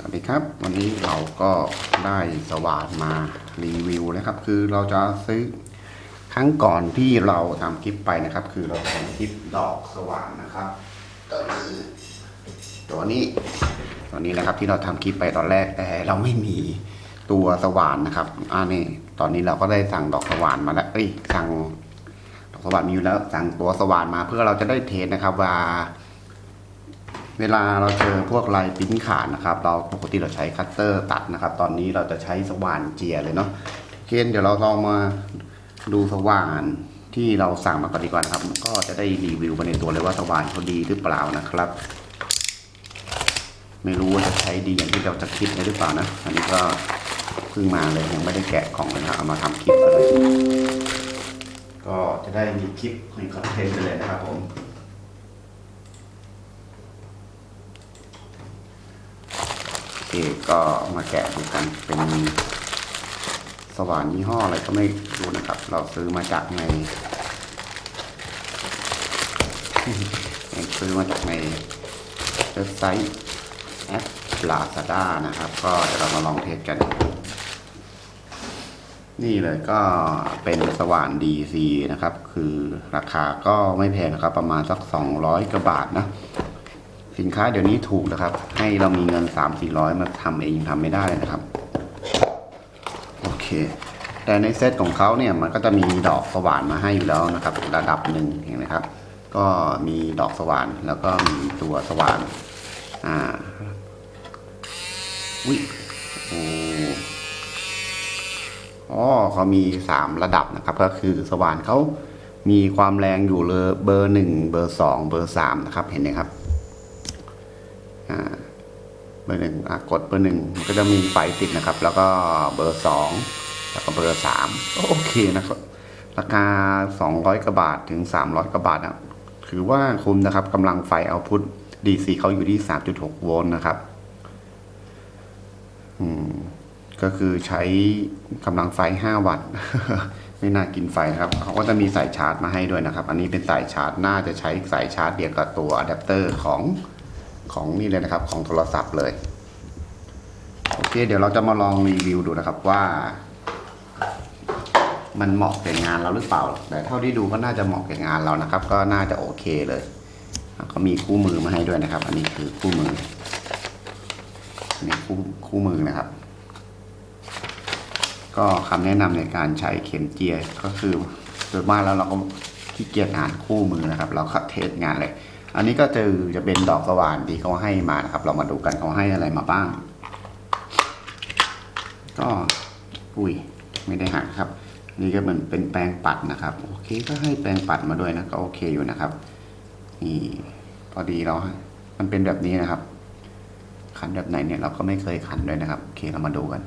สวัสดีครับ วันนี้เราก็ได้สว่านมารีวิวนะครับ คือเราจะซื้อครั้งก่อนที่เราทำคลิปไปนะครับ คือเราทำคลิปดอกสว่านนะครับก็คือตัวนี้ตัวนี้นะครับที่เราทำคลิปไปตอนแรกแต่เราไม่มีตัวสว่านนะครับอ่านี่ตอนนี้เราก็ได้สั่งดอกสว่านมาแล้วเอ้ยสั่งดอกสว่านมีอยู่แล้วสั่งตัวสว่านมาเพื่อเราจะได้เทสนะครับว่า เวลาเราเจอพวกลายปิ้นขาดนะครับ เราปกติเราใช้คัตเตอร์ตัดนะครับ ตอนนี้เราจะใช้สว่านเจียเลยเนาะเกณฑ์เดี๋ยวเราลองมาดูสว่านที่เราสั่งมาก่อนดีกว่านะครับ ก็จะได้รีวิวไปในตัวเลยว่าสว่านเขาดีหรือเปล่านะครับ ไม่รู้ว่าจะใช้ดีอย่างที่เราจะคิดหรือเปล่านะ อันนี้ก็เพิ่งมาเลยยังไม่ได้แกะกล่องเลยนะครับเอามาทำคลิปกันเลย ก็จะได้มีคลิปมีคอนเทนต์ไปเลยนะครับผม โอเคก็มาแกะดูกันเป็นสว่านยี่ห้ออะไรก็ไม่รู้นะครับ เราซื้อมาจากในซื้อมาจากในเว็บไซต์แอป Lazada นะครับ ก็เดี๋ยวเรามาลองเทสกัน นี่เลยก็เป็นสว่าน DC นะครับ คือราคาก็ไม่แพงนะครับ ประมาณสัก 200กว่าบาทนะ สินค้าเดี๋ยวนี้ถูกนะครับ ให้เรามีเงิน 3 4 0 0 มาทำเองทำไม่ได้เลยนะครับ โอเค แต่ในเซตของเขาเนี่ยมันก็จะมีดอกสว่านมาให้อยู่แล้วนะครับ ระดับหนึ่งเห็นไหมครับ ก็มีดอกสว่านแล้วก็มีตัวสว่านอ่าวิโอ้อ๋อเขามีสามระดับนะครับ ก็คือสว่านเขามีความแรงอยู่เลยเบอร์หนึ่งเบอร์สองเบอร์สามนะครับ เห็นไหมครับ เบอร์หนึ่งกดเบอร์หนึ่งก็จะมีไฟติดนะครับ แล้วก็เบอร์สองแล้วก็เบอร์สามโอเคนะครับ ราคา 200กว่าบาทถึง 300กว่าบาทนะถือว่าคุ้มนะครับกำลังไฟเอาพุท DC เขาอยู่ที่ 3.6 โวลต์นะครับ อืม ก็คือใช้กำลังไฟ 5 วัตต์ ไม่น่ากินไฟนะครับ เขาก็จะมีสายชาร์จมาให้ด้วยนะครับ อันนี้เป็นสายชาร์จ น่าจะใช้สายชาร์จเดียวกับตัวอะแดปเตอร์ของ ของนี่เลยนะครับ ของโทรศัพท์เลย โอเค เดี๋ยวเราจะมาลองรีวิวดูนะครับว่า มันเหมาะแก่งานเราหรือเปล่า แต่เท่าที่ดูก็น่าจะเหมาะแก่งานเรานะครับ ก็น่าจะโอเคเลยเขามีคู่มือมาให้ด้วยนะครับ อันนี้คือคู่มือนี่คู่คู่มือนะครับ ก็คำแนะนำในการใช้เข็มเจียก็คือโดยมากแล้วเราก็ขี้เกียจงานคู่มือนะครับ เราขับเทสงานเลย อันนี้ก็จะจะเป็นดอกสว่านที่เขาให้มานะครับ เรามาดูกันเขาให้อะไรมาบ้าง ก็อุ้ยไม่ได้หักครับ นี่ก็เหมือนเป็นแปรงปัดนะครับ โอเคก็ให้แปรงปัดมาด้วยนะก็โอเคอยู่นะครับนี่พอดีเรา มันเป็นแบบนี้นะครับ ขันแบบไหนเนี่ยเราก็ไม่เคยขันด้วยนะครับโอเคเรามาดูกัน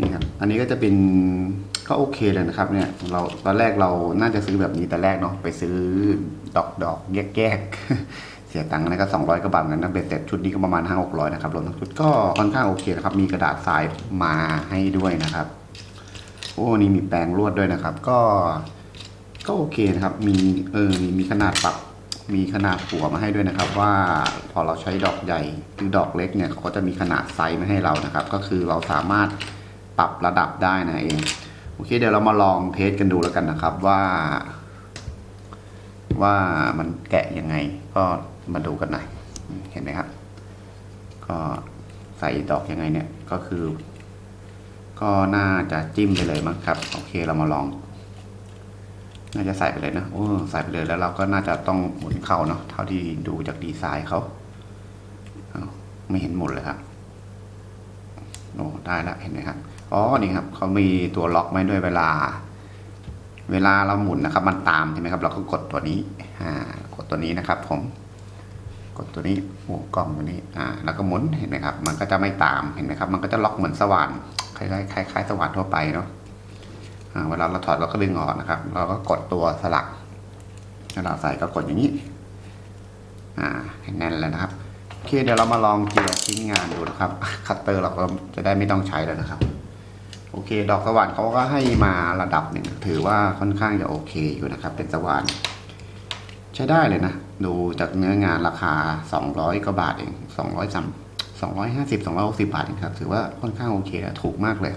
นี่ครับ อันนี้ก็จะเป็น ก็โอเคเลยนะครับเนี่ยเราตอนแรกเราน่าจะซื้อแบบนี้แต่แรกเนาะไปซื้อดอกดอกแยกแยกๆเสียตังค์นะก็สองร้อยกว่าบาทนั้นนะเบ็ดเสร็จชุดนี้ก็ประมาณห้าหกร้อยนะครับรวมทั้งชุดก็ค่อนข้างโอเคนะครับ มีกระดาษทรายมาให้ด้วยนะครับ โอ้นี่มีแปรงลวดด้วยนะครับ ก็ ก็โอเคนะครับ มีเออมีมีขนาดปรับมีขนาดหัวมาให้ด้วยนะครับ ว่าพอเราใช้ดอกใหญ่หรือดอกเล็กเนี่ยเขาก็จะมีขนาดไซส์มาให้เรานะครับ ก็คือเราสามารถปรับระดับได้นะเอง โอเคเดี๋ยวเรามาลองเทสกันดูแล้วกันนะครับว่า ว่ามันแกะยังไง ก็มาดูกันหน่อยเห็นไหมครับ ก็ใส่ดอกยังไงเนี่ยก็คือ ก็น่าจะจิ้มไปเลยมั้งครับ โอเคเรามาลอง น่าจะใส่ไปเลยนะโอ้ใส่ไปเลยแล้วเราก็น่าจะต้องหมุนเข้าเนาะเท่าที่ดูจากดีไซน์เขาอ้าไม่เห็นหมุนเลยครับโอ้ได้ล้วเห็นไหมครับ อ๋อนี่ครับเขามีตัวล็อกไว้ด้วยเวลา เวลาเราหมุนนะครับ มันตามใช่ไหมครับ เราก็กดตัวนี้อ่ากดตัวนี้นะครับ ผม กดตัวนี้โอ้กล้องตัวนี้อ่าแล้วก็หมุนเห็นไหมครับ มันก็จะไม่ตามเห็นไหมครับ มันก็จะล็อกเหมือนสว่านคล้ายๆคล้ายๆสว่านทั่วไปเนาะอ่าเวลาเราถอดเราก็ดึงออกนะครับ เราก็กดตัวสลักเวลาใส่ก็กดอย่างนี้อ่าให้แน่นแล้วนะครับโอเคเดี๋ยวเรามาลองเจียร์ชิ้นงานดูนะครับ คัตเตอร์เราก็จะได้ไม่ต้องใช้แล้วนะครับ โอเค ดอกสว่านเขาก็ให้มาระดับหนึ่งถือว่าค่อนข้างจะโอเคอยู่นะครับ เป็นสว่านใช้ได้เลยนะ ดูจากเนื้องานราคา 200กว่าบาทเอง200ซัม250 260 บาทเองครับ ถือว่าค่อนข้างโอเคนะถูกมากเลย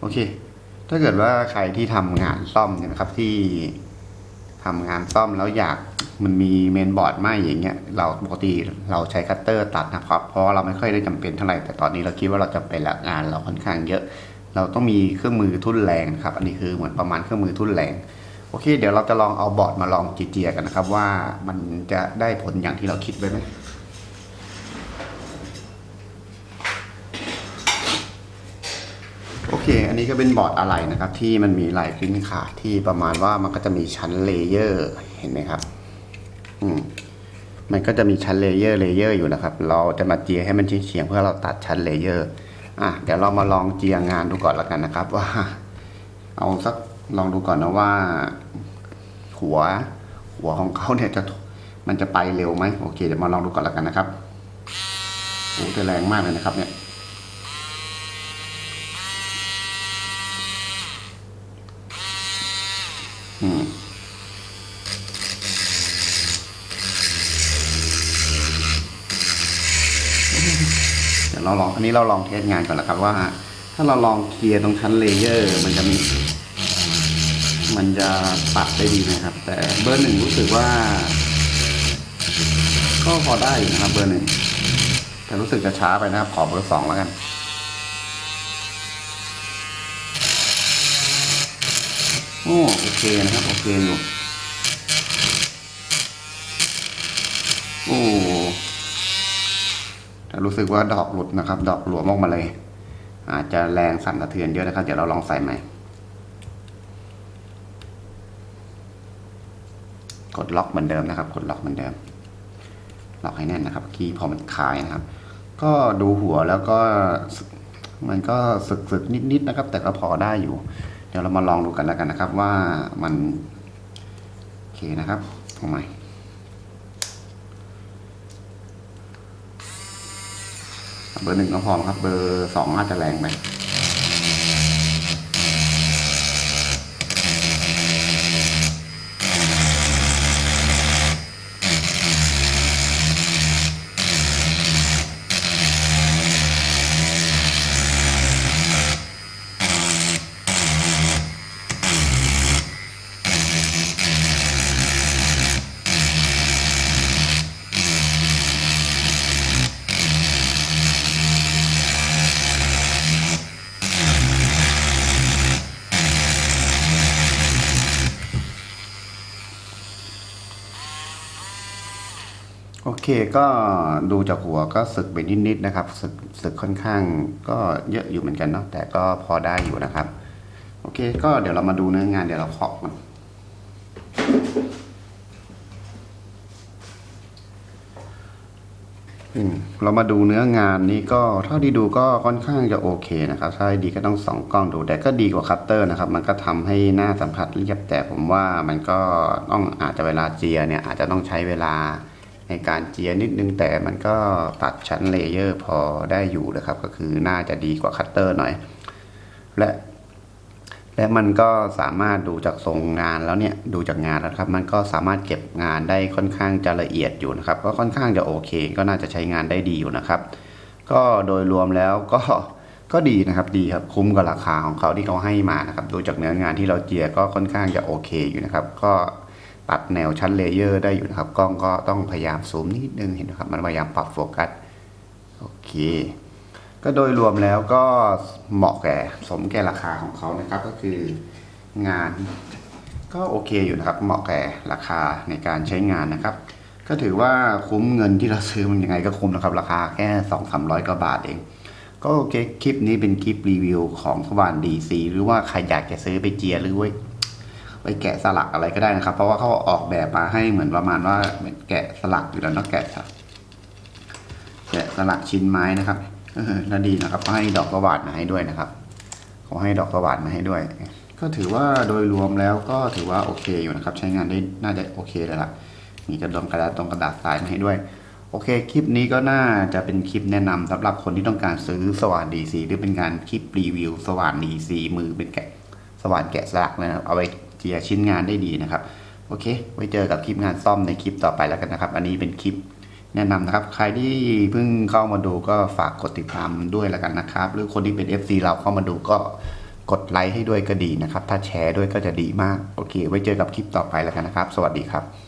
โอเค ถ้าเกิดว่าใครที่ทำงานซ่อมเนี่ยนะครับที่ ทำงานซ่อมแล้วอยากมันมีเมนบอร์ดไหมอย่างเงี้ยเราปกติเราใช้คัตเตอร์ตัดนะครับ เพราะเราไม่ค่อยได้จำเป็นเท่าไหร่แต่ตอนนี้เราคิดว่าเราจำเป็นละงานเราค่อนข้างเยอะ เราต้องมีเครื่องมือทุ่นแรงครับ อันนี้คือเหมือนประมาณเครื่องมือทุ่นแรงโอเค เดี๋ยวเราจะลองเอาบอร์ดมาลองเจียกันนะครับว่ามันจะได้ผลอย่างที่เราคิดไว้ไหม โอ เค อันนี้ก็เป็นบอร์ดอะไรนะครับ ที่มันมีลายพิมพ์ขาดที่ประมาณว่ามันก็จะมีชั้นเลเยอร์เห็นไหมครับ อืมมันก็จะมีชั้นเลเยอร์เลเยอร์อยู่นะครับ เราจะมาเจียให้มันเฉียงเพื่อเราตัดชั้นเลเยอร์อะเดี๋ยวเรามาลองเจียงานดูก่อนแล้วกันนะครับ ว่า เอาสักลองดูก่อนนะว่า หัว หัวของเขาเนี่ยจะมันจะไปเร็วไหมโอเคเดี๋ยวมาลองดูก่อนแล้วกันนะครับโอ้จะแรงมากเลยนะครับเนี่ย อืมเดี๋ยวเราลองอันนี้เราลองเทสงานก่อนนะครับว่า ถ้าเราลองเคลียร์ตรงชั้นเลเยอร์ มันจะมี มันจะปัดได้ดีไหมครับ แต่เบอร์หนึ่งรู้สึกว่า ก็พอได้อยู่นะครับเบอร์หนึ่งแต่รู้สึกจะช้าไปนะครับ ขอเบอร์สองแล้วกัน โอ้โอเคนะครับ โอเคอยู่ โอ้แต่รู้สึกว่าดอกหลุดนะครับ ดอกหลวมออกมาเลย อาจจะแรงสั่นสะเทือนเยอะนะครับ เดี๋ยวเราลองใส่ใหม่ กดล็อกเหมือนเดิมนะครับ กดล็อกเหมือนเดิม ล็อกให้แน่นนะครับคีย์พอมันคลายนะครับ ก็ดูหัวแล้วก็มันก็สึกๆนิดๆนะครับ แต่ก็พอได้อยู่ ดี๋ยวเรามาลองดูกันแล้วกันนะครับว่ามันโอเคนะครับเอาใหม่เบอร์หนึ่งก็พอครับ เบอร์สองอาจจะแรงไป โอเคก็ดูจากหัวก็สึกไปนิดๆนะครับสึกสึกค่อนข้างก็เยอะอยู่เหมือนกันเนาะแต่ก็พอได้อยู่นะครับ โอเค ก็เดี๋ยวเรามาดูเนื้องานเดี๋ยวเราเคาะมันเรามาดูเนื้องานนี้ก็เท่าที่ดูก็ค่อนข้างจะโอเคนะครับถ้าให้ดีก็ต้องสองกล้องดูแต่ก็ดีกว่าคัตเตอร์นะครับ มันก็ทำให้หน้าสัมผัสเรียบแต่ผมว่ามันก็ต้องอาจจะเวลาเจียเนี่ยอาจจะต้องใช้เวลา ในการเจียนิดนึงแต่มันก็ตัดชั้นเลเยอร์พอได้อยู่นะครับ ก็คือน่าจะดีกว่าคัตเตอร์หน่อย และและมันก็สามารถดูจากทรงงานแล้วเนี่ยดูจากงานแล้วครับ มันก็สามารถเก็บงานได้ค่อนข้างจะละเอียดอยู่นะครับ ก็ค่อนข้างจะโอเค ก็น่าจะใช้งานได้ดีอยู่นะครับ ก็โดยรวมแล้วก็ก็ดีนะครับดีครับคุ้มกับราคาของเขาที่เขาให้มานะครับดูจากเนื้องานที่เราเจียก็ค่อนข้างจะโอเคอยู่นะครับ ก็ ตัดแนวชั้นเลเยอร์ได้อยู่นะครับ กล้องก็ต้องพยายามซูมนิดนึงเห็นไหมครับ มันพยายามปรับโฟกัส โอเค ก็โดยรวมแล้วก็เหมาะแก่สมแก่ราคาของเขานะครับ ก็คืองานก็โอเคอยู่นะครับ เหมาะแก่ราคาในการใช้งานนะครับ ก็ถือว่าคุ้มเงินที่เราซื้อมันยังไงก็คุ้มนะครับ ราคาแค่สองสามร้อยกว่าบาทเอง ก็โอเค คลิปนี้เป็นคลิปรีวิวของสว่านดีซีหรือว่าใครอยากจะซื้อไปเจียหรือว่า ไปแกะสลักอะไรก็ได้นะครับ เพราะว่าเขาออกแบบมาให้เหมือนประมาณว่าเหมือนแกะสลักอยู่แล้วเนาะแกะสลักแกะสลักชิ้นไม้นะครับเออแล้วดีนะครับเขาให้ดอกกระบาดมาให้ด้วยนะครับเขาให้ดอกกระบาดมาให้ด้วย ก็ถือว่าโดยรวมแล้วก็ถือว่าโอเคอยู่นะครับ ใช้งานได้น่าจะโอเคเลยล่ะมีกระดองกระดาษตรงกระดาษทรายมาให้ด้วยโอเค คลิปนี้ก็น่าจะเป็นคลิปแนะนำสำหรับคนที่ต้องการซื้อสว่านดีซีหรือเป็นการคลิปรีวิวสว่านดีซีมือเป็นแกะสว่านแกะสลักนะครับเอาไว้ เจียชิ้นงานได้ดีนะครับ โอเค ไว้เจอกับคลิปงานซ่อมในคลิปต่อไปแล้วกันนะครับ อันนี้เป็นคลิปแนะนำนะครับ ใครที่เพิ่งเข้ามาดูก็ฝากกดติดตามด้วยแล้วกันนะครับ หรือคนที่เป็น FC เราเข้ามาดูก็กดไลค์ให้ด้วยก็ดีนะครับ ถ้าแชร์ด้วยก็จะดีมาก โอเค ไว้เจอกับคลิปต่อไปแล้วกันนะครับ สวัสดีครับ